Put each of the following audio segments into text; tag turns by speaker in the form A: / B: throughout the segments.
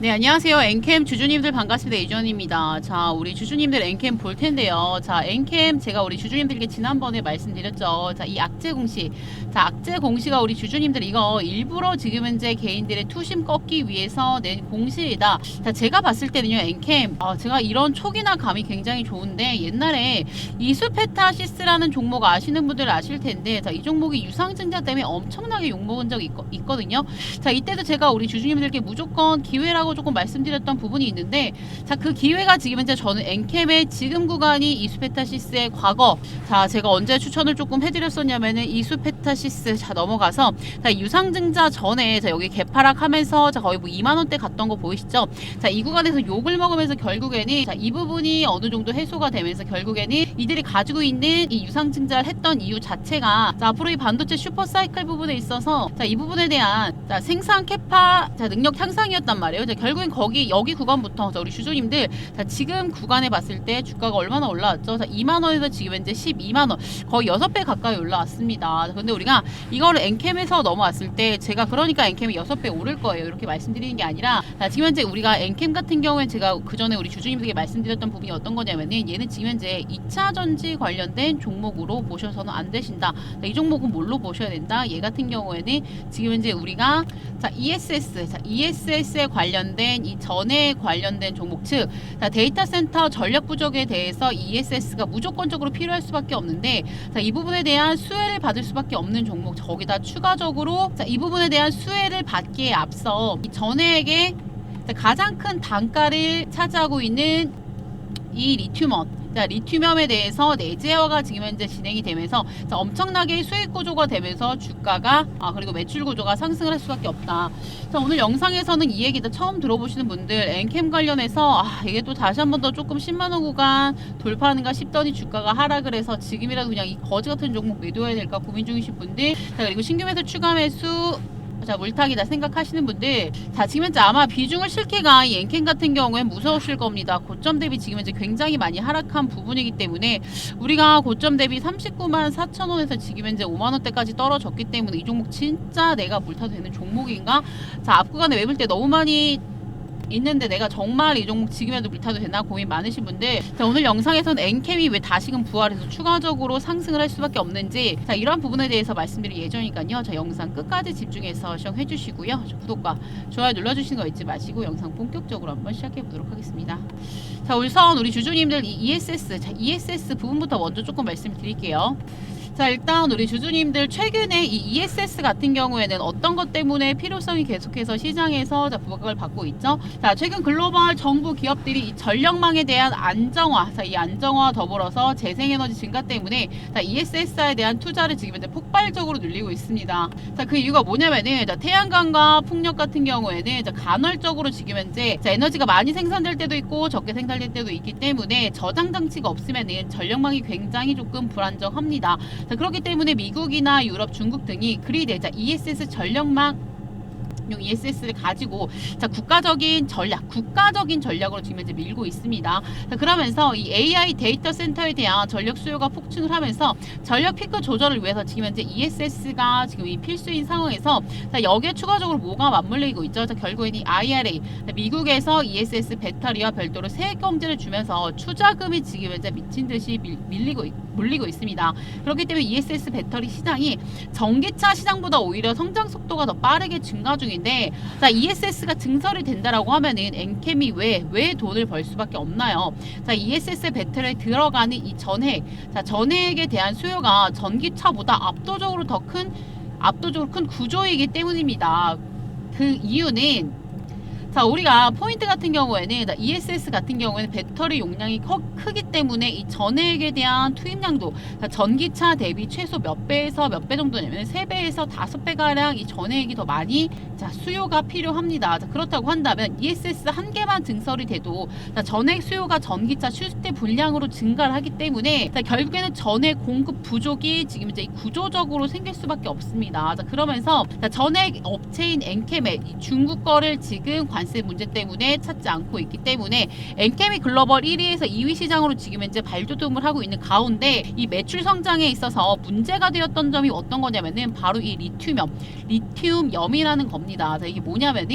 A: 네, 안녕하세요. 엔캠 주주님들 반갑습니다. 이주원입니다. 자, 우리 주주님들 엔캠 볼 텐데요. 자, 엔캠 제가 우리 주주님들께 지난번에 말씀드렸죠. 자, 이 악재 공시. 자, 악재 공시가 우리 주주님들 이거 일부러 지금 현재 개인들의 투심 꺾기 위해서 낸 공시이다. 자, 제가 봤을 때는요, 엔캠. 아, 제가 이런 촉이나 감이 굉장히 좋은데 옛날에 이수페타시스라는 종목 아시는 분들 아실 텐데 자, 이 종목이 유상증자 때문에 엄청나게 욕먹은 적이 있거, 있거든요. 자, 이때도 제가 우리 주주님들께 무조건 기회라고 조금 말씀드렸던 부분이 있는데 자, 그 기회가 지금 현재 저는 엔캠의 지금 구간이 이수페타시스의 과거. 자, 제가 언제 추천을 조금 해드렸었냐면은 이수페타시스 자 넘어가서 자, 유상증자 전에 자, 여기 개파락하면서 자, 거의 뭐 2만 원대 갔던 거 보이시죠? 자, 이 구간에서 욕을 먹으면서 결국에는 자, 이 부분이 어느 정도 해소가 되면서 결국에는 이들이 가지고 있는 이 유상증자를 했던 이유 자체가 자, 앞으로 이 반도체 슈퍼 사이클 부분에 있어서 자, 이 부분에 대한 자, 생산 캐파 자, 능력 향상이었단 말이에요. 자, 결국엔 거기 여기 구간부터 자, 우리 주주님들 자, 지금 구간에 봤을 때 주가가 얼마나 올라왔죠? 자, 2만 원에서 지금 현재 12만 원 거의 6배 가까이 올라왔습니다. 근데 우리가 이거를 엔캠에서 넘어왔을 때 제가 그러니까 엔캠이 6배 오를 거예요. 이렇게 말씀드리는 게 아니라 자, 지금 현재 우리가 엔캠 같은 경우엔 제가 그 전에 우리 주주님들에게 말씀드렸던 부분이 어떤 거냐면은 얘는 지금 현재 2차 전지 관련된 종목으로 보셔서는 안 되신다. 자, 이 종목은 뭘로 보셔야 된다? 얘 같은 경우에는 지금 현재 우리가 자 ESS, 자 ESS에 관련 된 이 전에 관련된 종목 즉 자, 데이터 센터 전력 부족에 대해서 ESS가 무조건적으로 필요할 수밖에 없는데 자, 이 부분에 대한 수혜를 받을 수밖에 없는 종목 거기다 추가적으로 자, 이 부분에 대한 수혜를 받기에 앞서 이 자, 가장 큰 단가를 차지하고 있는 이 리튬원 자, 리튬염에 대해서 내재화가 지금 현재 진행이 되면서 자, 엄청나게 수익 구조가 되면서 주가가 아 그리고 매출 구조가 상승을 할 수밖에 없다. 자, 오늘 영상에서는 이 얘기 다 처음 들어보시는 분들 엔캠 관련해서 아, 이게 또 다시 한 번 더 조금 10만 원 구간 돌파하는가 싶더니 주가가 하락을 해서 지금이라도 그냥 이 거지 같은 종목 매도해야 될까 고민 중이신 분들 자, 그리고 신규 매수 추가 매수 자 물타기다 생각하시는 분들 자 지금 현재 아마 비중을 실기가 이 엔캠 같은 경우엔 무서우실 겁니다. 고점 대비 지금 현재 굉장히 많이 하락한 부분이기 때문에 우리가 고점 대비 39만 4천 원에서 지금 현재 5만 원대까지 떨어졌기 때문에 이 종목 진짜 내가 물타도 되는 종목인가? 자 앞구간에 매물대 너무 많이 있는데 내가 정말 이 종목 지금이라도 물타도 되나 고민 많으신 분들 자 오늘 영상에서는 엔캠이 왜 다시금 부활해서 추가적으로 상승을 할 수밖에 없는지 자 이러한 부분에 대해서 말씀드릴 예정이니까요. 자 영상 끝까지 집중해서 시청해 주시고요. 자, 구독과 좋아요 눌러주시는 거 잊지 마시고 영상 본격적으로 한번 시작해 보도록 하겠습니다. 자 우선 우리 주주님들 이 ESS 자 ESS 부분부터 먼저 조금 말씀드릴게요 자 일단 우리 주주님들 최근에 이 ESS 같은 경우에는 어떤 것 때문에 필요성이 계속해서 시장에서 자 부각을 받고 있죠. 자 최근 글로벌 정부 기업들이 이 전력망에 대한 안정화, 자 이 안정화 더불어서 재생에너지 증가 때문에 자 ESS에 대한 투자를 지금 현재 폭발적으로 늘리고 있습니다. 자 그 이유가 뭐냐면은 자 태양광과 풍력 같은 경우에는 자 간헐적으로 지금 현재 자 에너지가 많이 생산될 때도 있고 적게 생산될 때도 있기 때문에 저장 장치가 없으면은 전력망이 굉장히 조금 불안정합니다. 자, 그렇기 때문에 미국이나 유럽, 중국 등이 그리드, 자, ESS 전력망 용 ESS를 가지고 자 국가적인 전략, 국가적인 전략으로 지금 현재 밀고 있습니다. 자, 그러면서 이 AI 데이터 센터에 대한 전력 수요가 폭증을 하면서 전력 피크 조절을 위해서 지금 현재 ESS가 지금 이 필수인 상황에서 자, 여기에 추가적으로 뭐가 맞물리고 있죠? 자, 결국에는 이 IRA 자, 미국에서 ESS 배터리와 별도로 세액 경제를 주면서 투자금이 지금 현재 미친 듯이 밀, 밀리고 있, 몰리고 있습니다. 그렇기 때문에 ESS 배터리 시장이 전기차 시장보다 오히려 성장 속도가 더 빠르게 증가 중인 데 자 ESS가 증설이 된다라고 하면은 엔캠이 왜 왜 돈을 벌 수밖에 없나요? 자 ESS 배터리에 들어가는 이 전액 자 전액에 대한 수요가 전기차보다 압도적으로 더 큰 압도적으로 큰 구조이기 때문입니다. 그 이유는 자 우리가 포인트 같은 경우에는 자, ESS 같은 경우에는 배터리 용량이 커, 크기 때문에 이 전액에 대한 투입량도 자, 전기차 대비 최소 몇 배에서 몇 배 정도냐면 세 배에서 다섯 배 가량 이 전액이 더 많이 자 수요가 필요합니다. 자, 그렇다고 한다면 ESS 한 개만 증설이 돼도 자, 전액 수요가 전기차 출대 분량으로 증가를 하기 때문에 자, 결국에는 전액 공급 부족이 지금 이제 구조적으로 생길 수밖에 없습니다. 자, 그러면서 자, 전액 업체인 이 중국 거를 지금 관세 문제 때문에 찾지 않고 있기 때문에 엔케미 글로벌 1위에서 2위 시장으로 지금 현재 발돋움을 하고 있는 가운데 이 매출 성장에 있어서 문제가 되었던 점이 어떤 거냐면은 바로 이 리튬염, 리튬염이라는 겁니다. 자, 이게 뭐냐면은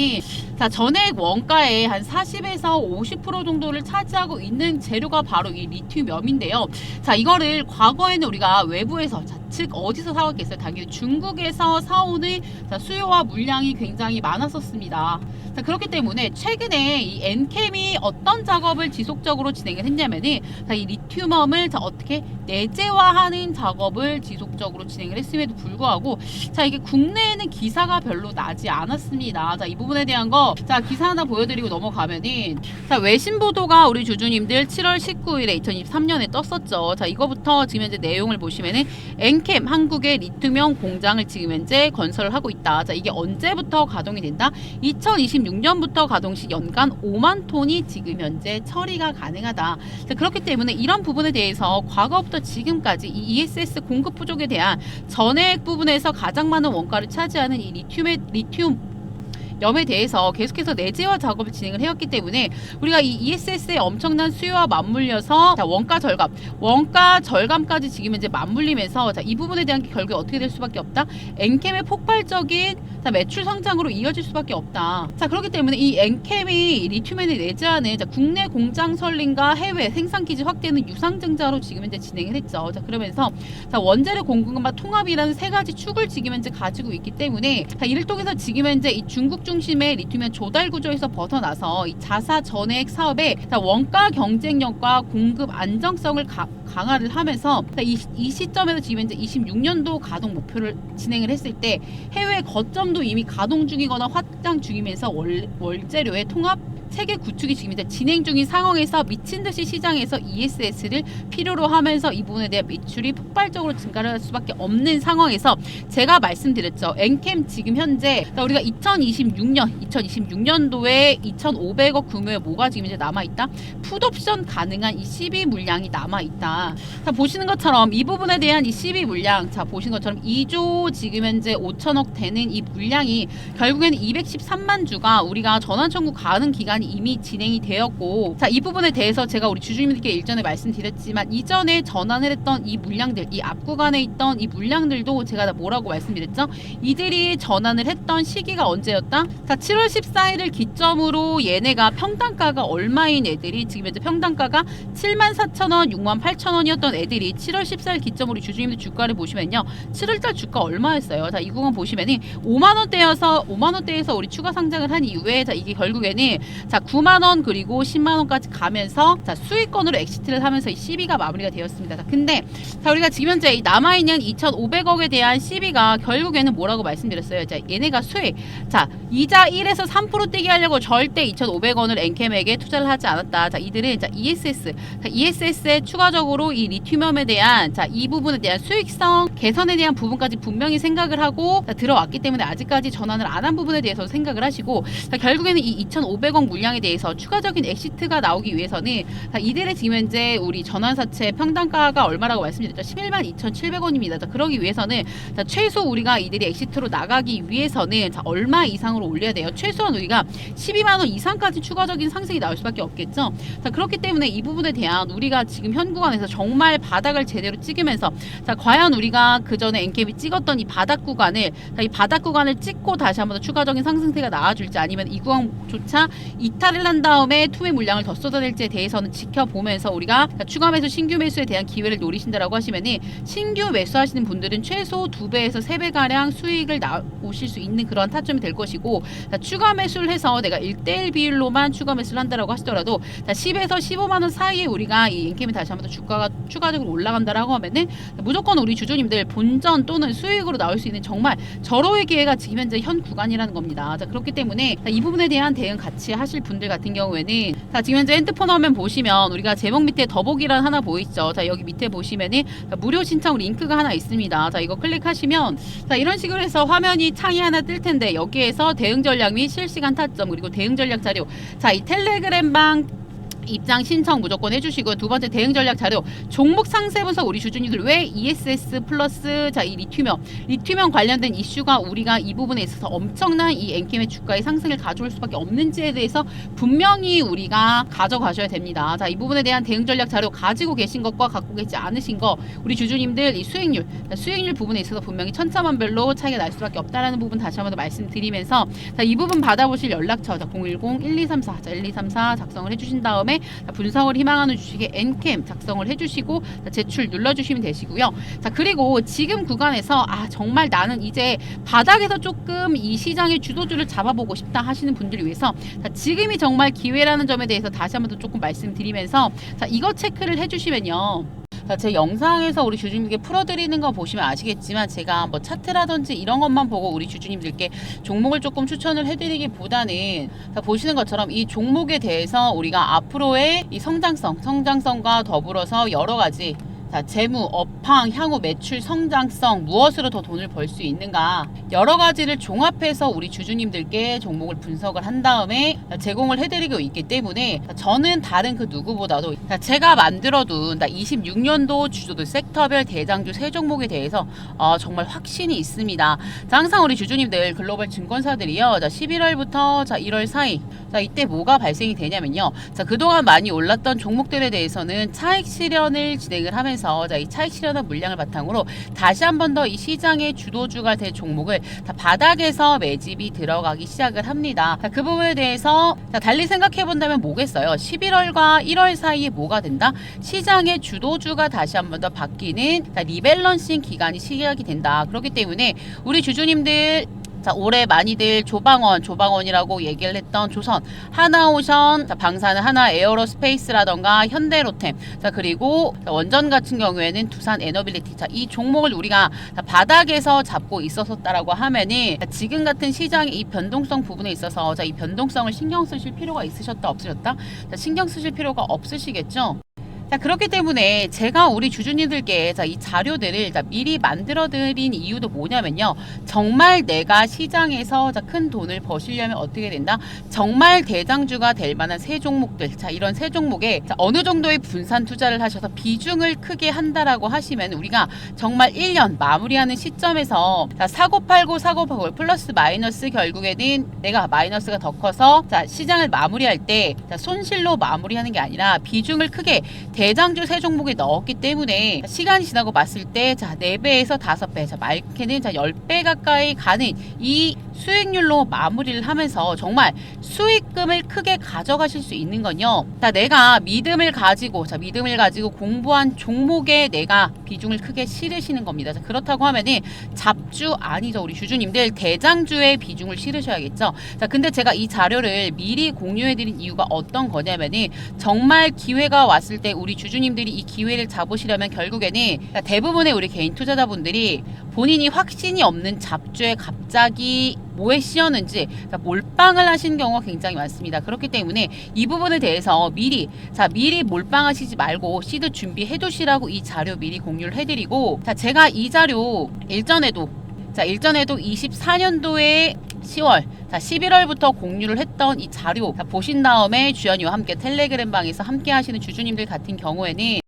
A: 자, 전액 원가의 한 40에서 50% 정도를 차지하고 있는 재료가 바로 이 리튬염인데요. 자, 이거를 과거에는 우리가 외부에서 자, 즉 어디서 사왔겠어요? 당연히 중국에서 사오는 자, 수요와 물량이 굉장히 많았었습니다. 자, 그렇기 때문에 최근에 이 엔캠이 어떤 작업을 지속적으로 진행을 했냐면은 자, 이 리튬염을 자, 어떻게 내재화하는 작업을 지속적으로 진행을 했음에도 불구하고 자, 이게 국내에는 기사가 별로 나지 않았습니다. 자, 이 부분에 대한 거 자, 기사 하나 보여드리고 넘어가면은 자, 외신 보도가 우리 주주님들 7월 19일에 2023년에 떴었죠. 자, 이거부터 지금 현재 내용을 보시면은 엔캠 한국의 리튬형 공장을 지금 현재 건설을 하고 있다. 자, 이게 언제부터 가동이 된다? 2026년부터 가동 시 연간 5만 톤이 지금 현재 처리가 가능하다. 자, 그렇기 때문에 이런 부분에 대해서 과거부터 지금까지 이 ESS 공급 부족에 대한 전액 부분에서 가장 많은 원가를 차지하는 이 리튬의 리튬 염에 대해서 계속해서 내재화 작업을 진행을 해왔기 때문에 우리가 이 ESS의 엄청난 수요와 맞물려서 자, 원가 절감, 원가 절감까지 지금 이제 맞물리면서 자, 이 부분에 대한 결과 어떻게 될 수밖에 없다. 엔캠의 폭발적인 자, 매출 성장으로 이어질 수밖에 없다. 자 그렇기 때문에 이 엔캠이 리튬엔을 내재하는 자, 국내 공장 설립과 해외 생산 기지 확대는 유상증자로 지금 현재 진행을 했죠. 자 그러면서 자, 원재료 공급과 통합이라는 세 가지 축을 지금 현재 가지고 있기 때문에 자, 이를 통해서 지금 현재 이 중국 중 심의 리튬의 조달 구조에서 벗어나서 이 자사 전액 사업의 자, 원가 경쟁력과 공급 안정성을 가, 강화를 하면서 자, 이, 이 시점에서 지금 현재 26년도 가동 목표를 진행을 했을 때 해외 거점도 이미 가동 중이거나 확장 중이면서 월, 월재료의 통합 체계 구축이 지금 이제 진행 중인 상황에서 미친 듯이 시장에서 ESS를 필요로 하면서 이 부분에 대한 매출이 폭발적으로 증가를 할 수밖에 없는 상황에서 제가 말씀드렸죠. 엔캠 지금 현재 자, 우리가 2026년 2026년도에 2,500억 규모의 뭐가 지금 이제 남아 있다. 풋옵션 가능한 이 12 물량이 남아 있다. 자 보시는 것처럼 이 부분에 대한 이 12 물량 자 보시는 것처럼 2조 지금 현재 5천억 되는 이 물량이 결국에는 213만 주가 우리가 전환 청구 가능 기간이 이미 진행이 되었고 자 이 부분에 대해서 제가 우리 주주님들께 일전에 말씀드렸지만 이전에 전환을 했던 이 물량들 이 앞 구간에 있던 이 물량들도 제가 다 뭐라고 말씀드렸죠? 이들이 전환을 했던 시기가 언제였다? 자 7월 14일을 기점으로 얘네가 평단가가 얼마인 애들이 지금 현재 평단가가 7만 4천 원 6만 8천 원이었던 애들이 7월 14일 기점으로 주주님들 주가를 보시면요. 7월달 주가 얼마였어요? 자 이 구간 보시면은 5만 원대여서 5만 원대에서 우리 추가 상장을 한 이후에 자 이게 결국에는 자 9만 원 그리고 10만 원까지 가면서 자 수익권으로 엑시트를 하면서 이 CB가 마무리가 되었습니다. 자 근데 자 우리가 지금 현재 이 남아 있는 2,500억에 대한 CB가 결국에는 뭐라고 말씀드렸어요. 자 얘네가 수익 자 이자 1에서 3% 떼기 하려고 절대 2,500원을 엔캠에게 투자를 하지 않았다. 자 이들은 자 ESS 자 ESS에 추가적으로 이 리튬염에 대한 자 이 부분에 대한 수익성 개선에 대한 부분까지 분명히 생각을 하고 자, 들어왔기 때문에 아직까지 전환을 안 한 부분에 대해서 생각을 하시고 자, 결국에는 이 2,500억 물량에 대해서 추가적인 엑시트가 나오기 위해서는 자, 이들의 지금 현재 우리 전환사채 평단가가 얼마라고 말씀드렸죠? 11만 2,700원입니다. 자, 그러기 위해서는 자, 최소 우리가 이들이 엑시트로 나가기 위해서는 자, 얼마 이상으로 올려야 돼요? 최소한 우리가 12만 원 이상까지 추가적인 상승이 나올 수밖에 없겠죠. 자, 그렇기 때문에 이 부분에 대한 우리가 지금 현 구간에서 정말 바닥을 제대로 찍으면서 자, 과연 우리가 그 전에 엔캡이 찍었던 이 바닥 구간을 자, 이 바닥 구간을 찍고 다시 한번 더 추가적인 상승세가 나와줄지 아니면 이 구간조차 이탈을 한 다음에 투매 물량을 더 쏟아낼지에 대해서는 지켜보면서 우리가 추가 매수 신규 매수에 대한 기회를 노리신다라고 하시면은 신규 매수하시는 분들은 최소 두 배에서 세 배 가량 수익을 나오실 수 있는 그런 타점이 될 것이고 자, 추가 매수를 해서 내가 1대1 비율로만 추가 매수를 한다라고 하시더라도 자, 10에서 15만 원 사이에 우리가 이 인캠이 다시 한번 더 주가가 추가적으로 올라간다라고 하면은 무조건 우리 주주님들 본전 또는 수익으로 나올 수 있는 정말 절호의 기회가 지금 현재 현 구간이라는 겁니다. 자, 그렇기 때문에 자, 이 부분에 대한 대응 같이 하실 분들 같은 경우에는 자, 지금 현재 핸드폰 화면 보시면 우리가 제목 밑에 더보기란 하나 보이죠. 자, 여기 밑에 보시면은 자, 무료 신청 링크가 하나 있습니다. 자, 이거 클릭하시면 자, 이런 식으로 해서 화면이 창이 하나 뜰 텐데 여기에서 대응 전략 및 실시간 타점 그리고 대응 전략 자료 자, 이 텔레그램 방 입장 신청 무조건 해주시고요. 두 번째 대응 전략 자료 종목 상세 분석 우리 주주님들 왜 ESS 플러스 자 이 리튬형 리튬형 관련된 이슈가 우리가 이 부분에 있어서 엄청난 이 엔캠의 주가의 상승을 가져올 수밖에 없는지에 대해서 분명히 우리가 가져가셔야 됩니다. 자 이 부분에 대한 대응 전략 자료 가지고 계신 것과 갖고 계지 않으신 거 우리 주주님들 이 수익률 자, 수익률 부분에 있어서 분명히 천차만별로 차이가 날 수밖에 없다라는 부분 다시 한번 더 말씀드리면서 자 이 부분 받아보실 연락처 자 010-1234 자 1234 작성을 해주신 다음에 자, 분석을 희망하는 주식의 엔캠 작성을 해주시고 자, 제출 눌러주시면 되시고요. 자 그리고 지금 구간에서 아 정말 나는 이제 바닥에서 조금 이 시장의 주도주를 잡아보고 싶다 하시는 분들을 위해서 자, 지금이 정말 기회라는 점에 대해서 다시 한번 더 조금 말씀드리면서 자 이거 체크를 해주시면요. 자, 제 영상에서 우리 주주님께 풀어드리는 거 보시면 아시겠지만 제가 뭐 차트라든지 이런 것만 보고 우리 주주님들께 종목을 조금 추천을 해드리기보다는 자, 보시는 것처럼 이 종목에 대해서 우리가 앞으로의 이 성장성, 성장성과 더불어서 여러 가지 자, 재무, 업황, 향후 매출 성장성 무엇으로 더 돈을 벌 수 있는가 여러 가지를 종합해서 우리 주주님들께 종목을 분석을 한 다음에 제공을 해드리고 있기 때문에 저는 다른 그 누구보다도 제가 만들어둔 26년도 주주들 섹터별 대장주 세 종목에 대해서 어, 정말 확신이 있습니다. 자, 항상 우리 주주님들 글로벌 증권사들이요. 자, 11월부터 자, 1월 사이 자, 이때 뭐가 발생이 되냐면요. 자, 그동안 많이 올랐던 종목들에 대해서는 차익 실현을 진행을 하면서 자, 이 차익 실현한 물량을 바탕으로 다시 한 번 더 이 시장의 주도주가 될 종목을 다 바닥에서 매집이 들어가기 시작을 합니다. 자, 그 부분에 대해서 자, 달리 생각해 본다면 뭐겠어요? 11월과 1월 사이에 뭐가 된다? 시장의 주도주가 다시 한 번 더 바뀌는 자, 리밸런싱 기간이 시작이 된다. 그렇기 때문에 우리 주주님들 자, 올해 많이들 조방원, 조방원이라고 얘기를 했던 조선, 하나오션, 자, 방사는 하나 에어로스페이스라던가 현대로템, 자, 그리고 자, 원전 같은 경우에는 두산 에너빌리티. 자, 이 종목을 우리가 자, 바닥에서 잡고 있었었다라고 하면은 자, 지금 같은 시장의 이 변동성 부분에 있어서 자, 이 변동성을 신경 쓰실 필요가 있으셨다, 없으셨다? 자, 신경 쓰실 필요가 없으시겠죠? 자 그렇기 때문에 제가 우리 주주님들께 자, 이 자료들을 자, 미리 만들어 드린 이유도 뭐냐면요. 정말 내가 시장에서 자, 큰 돈을 버시려면 어떻게 된다? 정말 대장주가 될 만한 세 종목들 자 이런 세 종목에 자, 어느 정도의 분산 투자를 하셔서 비중을 크게 한다라고 하시면 우리가 정말 1년 마무리하는 시점에서 자, 사고 팔고 사고 팔고 플러스 마이너스 결국에는 내가 마이너스가 더 커서 자 시장을 마무리할 때 자, 손실로 마무리하는 게 아니라 비중을 크게 대 장주 세 종목에 넣었기 때문에 시간이 지나고 봤을 때 자, 4배에서 5배, 자, 많게는 자, 10배 가까이 가는 이 수익률로 마무리를 하면서 정말 수익금을 크게 가져가실 수 있는 건요. 자, 내가 믿음을 가지고, 자, 믿음을 가지고 공부한 종목에 내가 비중을 크게 실으시는 겁니다. 자, 그렇다고 하면은 잡주 아니죠. 우리 주주님들 대장주에 비중을 실으셔야겠죠. 자, 근데 제가 이 자료를 미리 공유해드린 이유가 어떤 거냐면은 정말 기회가 왔을 때 우리 주주님들이 이 기회를 잡으시려면 결국에는 대부분의 우리 개인 투자자분들이 본인이 확신이 없는 잡주에 갑자기 뭐에 씌었는지 그러니까 몰빵을 하시는 경우가 굉장히 많습니다. 그렇기 때문에 이 부분에 대해서 미리 자 미리 몰빵하시지 말고 시드 준비해 두시라고 이 자료 미리 공유를 해드리고 자 제가 이 자료 일전에도 자 일전에도 24년도에 10월 자 11월부터 공유를 했던 이 자료 자, 보신 다음에 주연이와 함께 텔레그램 방에서 함께 하시는 주주님들 같은 경우에는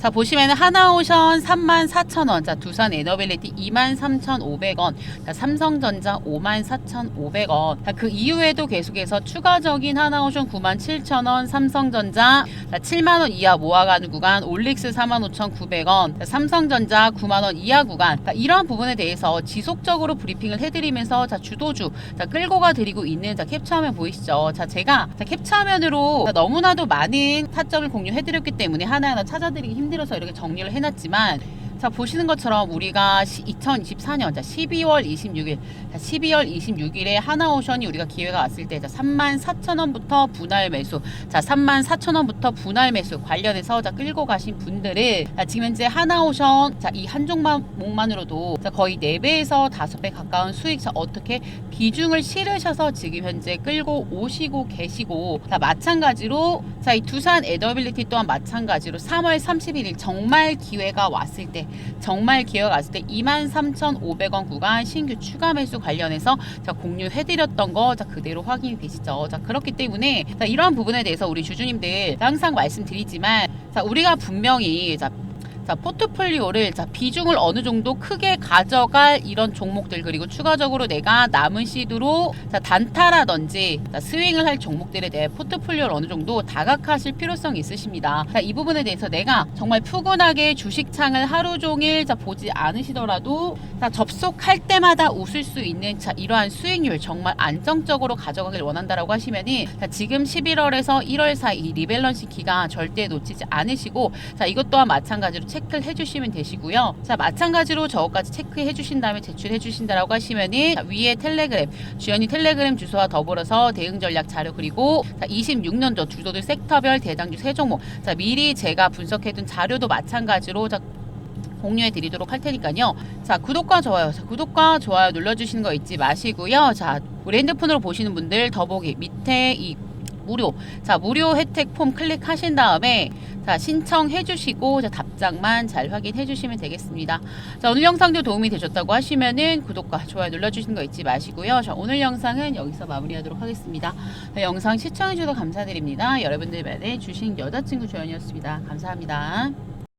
A: 자 보시면 하나오션 34,000원. 자 두산 에너빌리티 23,500원. 자 삼성전자 54,500원. 자그 이후에도 계속해서 추가적인 하나오션 97,000원 삼성전자. 자 7만원 이하 모아가는 구간 올릭스 45,900원. 자, 삼성전자 9만원 이하 구간. 자, 이러한 부분에 대해서 지속적으로 브리핑을 해드리면서 자 주도주 자 끌고 가 드리고 있는 자 캡처화면 보이시죠? 자 제가 자 캡처화면으로 자, 너무나도 많은 타점을 공유해드렸기 때문에 하나하나 찾아드리기 힘 들어서 이렇게 정리를 해놨지만 자 보시는 것처럼 우리가 2024년 자 12월 26일. 자 12월 26일에 하나오션이 우리가 기회가 왔을 때자 34,000원부터 분할 매수. 자 34,000원부터 분할 매수 관련해서 자 끌고 가신 분들은 자 지금 현재 하나오션 자이 한 종목만으로도 자 거의 4배에서 5배 가까운 수익 자 어떻게 비중을 실으셔서 지금 현재 끌고 오시고 계시고 자 마찬가지로 자 이 두산 에더빌리티 또한 마찬가지로 3월 31일 정말 기회가 왔을 때 정말 기회가 왔을 때 23,500원 구간 신규 추가 매수 관련해서 자, 공유해드렸던 거 자, 그대로 확인이 되시죠. 자, 그렇기 때문에 자, 이러한 부분에 대해서 우리 주주님들 항상 말씀드리지만 자, 우리가 분명히 자, 자, 포트폴리오를 자, 비중을 어느 정도 크게 가져갈 이런 종목들 그리고 추가적으로 내가 남은 시드로 자, 단타라든지 자, 스윙을 할 종목들에 대해 포트폴리오를 어느 정도 다각하실 필요성이 있으십니다. 자, 이 부분에 대해서 내가 정말 푸근하게 주식창을 하루 종일 자, 보지 않으시더라도 자, 접속할 때마다 웃을 수 있는 자, 이러한 수익률 정말 안정적으로 가져가길 원한다라고 하시면은 자, 지금 11월에서 1월 사이 이 리밸런싱 기간 절대 놓치지 않으시고 자, 이것 또한 마찬가지로 체크를 해주시면 되시고요. 자, 마찬가지로 저거까지 체크해 주신 다음에 제출해 주신다라고 하시면은 자, 위에 텔레그램 주연이 텔레그램 주소와 더불어서 대응 전략 자료 그리고 자, 26년도 주도들 섹터별 대장주 세 종목 자, 미리 제가 분석해둔 자료도 마찬가지로 자, 공유해 드리도록 할 테니까요. 자, 구독과 좋아요. 자, 구독과 좋아요 눌러 주시는 거 잊지 마시고요. 자, 우리 핸드폰으로 보시는 분들 더보기 밑에 이 무료 자 무료 혜택 폼 클릭하신 다음에 자 신청해 주시고 자 답장만 잘 확인해 주시면 되겠습니다. 자 오늘 영상도 도움이 되셨다고 하시면은 구독과 좋아요 눌러 주시는 거 잊지 마시고요. 자 오늘 영상은 여기서 마무리하도록 하겠습니다. 자, 영상 시청해 주셔서 감사드립니다. 여러분들 만의 주식 여자친구 조연이었습니다. 감사합니다